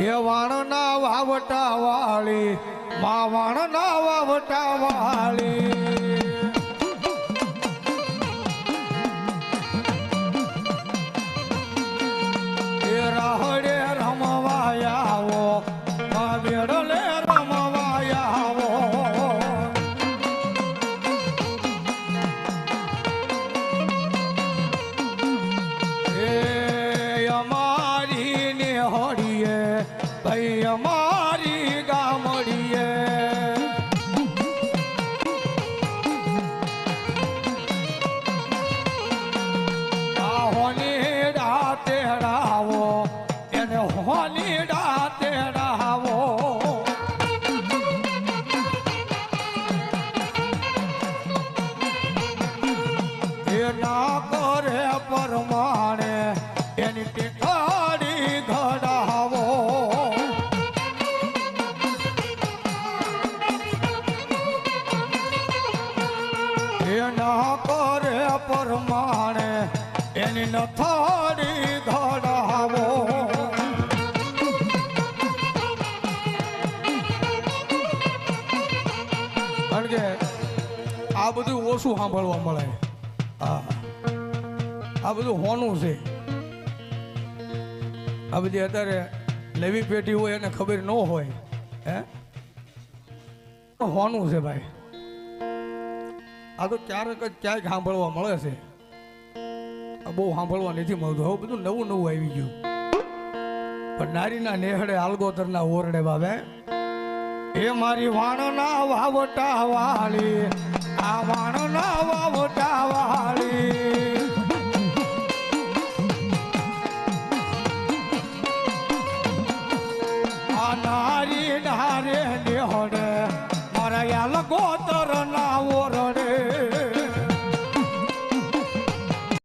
એ વાણના વાવટા વાળી મા વાણના વાવટા વાળી. ભાઈ અમારી ગામડીએ. હોની રાતે રાવો એને હોની રાતે રાવો. એ એ ના કરે પરમાણે એની નથાડી ધડાવો. કારણ કે આ બધું ઓછું સાંભળવા મળે. આ બધું હોનું છે. આ બધી અત્યારે નવી પેઢી હોય એને ખબર ન હોય, હે? હોનું છે ભાઈ. આ તો ક્યારેક જ ક્યાંક સાંભળવા મળે છે. બહુ સાંભળવા નથી મળતું. હવે બધું નવું નવું આવી ગયું. પણ નારીના નેહડે આલગોતરના ઓરડે બાબે એ મારી વાણના વાવટા વાળી આ વાણના વાવટા વાળી આ નારી નારે નેહડે